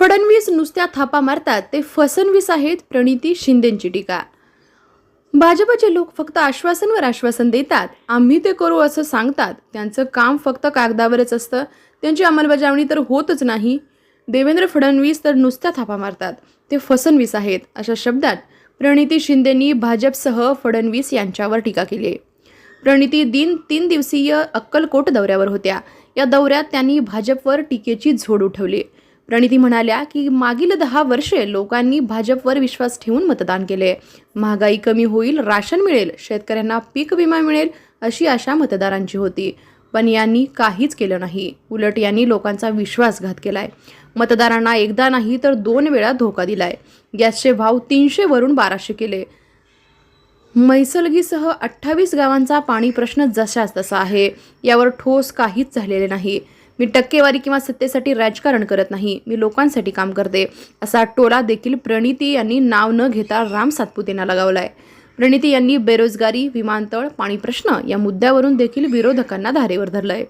फडणवीस नुसत्या थापा मारतात ते फसणवीस आहेत प्रणिती शिंदेंची टीका. भाजपचे लोक फक्त आश्वासनवर आश्वासन देतात आम्ही ते करू असं सांगतात. त्यांचं काम फक्त कागदावरच असतं. त्यांची अंमलबजावणी तर होतच नाही. देवेंद्र फडणवीस तर नुसत्या थापा मारतात ते फसणवीस आहेत अशा शब्दात प्रणिती शिंदेंनी भाजपसह फडणवीस यांच्यावर टीका केली. आहे प्रणिती दिन तीन दिवसीय अक्कलकोट दौऱ्यावर होत्या. या दौऱ्यात त्यांनी भाजपवर टीकेची झोड उठवली. प्रणिती म्हणाल्या की मागील दहा वर्षे लोकांनी भाजपवर विश्वास ठेवून मतदान केले. महागाई कमी होईल राशन मिळेल शेतकऱ्यांना पीक विमा मिळेल अशी आशा मतदारांची होती. पण यांनी काहीच केलं नाही. उलट यांनी लोकांचा विश्वासघात केलाय. मतदारांना एकदा नाही तर दोन वेळा धोका दिलाय. गॅसचे भाव तीनशे वरून बाराशे केले. मैसलगीसह अठ्ठावीस गावांचा पाणी प्रश्न जशाच तसा आहे. यावर ठोस काहीच झालेले नाही. मी टक्केवारी किंवा सत्तेसाठी राजकारण करत नाही मी लोकांसाठी काम करते असा टोला देखील प्रणिती यांनी नाव न घेता राम सातपुतेंना लगावलाय. प्रणिती यांनी बेरोजगारी विमानतळ पाणी प्रश्न या मुद्द्यावरून देखील विरोधकांना धारेवर धरलंय.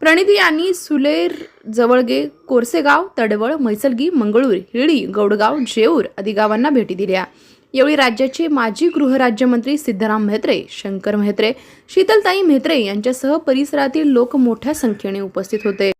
प्रणिती यांनी सुलेर जवळगे कोरसेगाव तडवळ मैसलगी मंगळूर हिळी गौडगाव जेऊर आदी गावांना भेटी दिल्या. यावेळी राज्याचे माजी गृहराज्यमंत्री सिद्धराम म्हेत्रे शंकर म्हेत्रे शीतलताई म्हेत्रे यांच्यासह परिसरातील लोक मोठ्या संख्येने उपस्थित होते.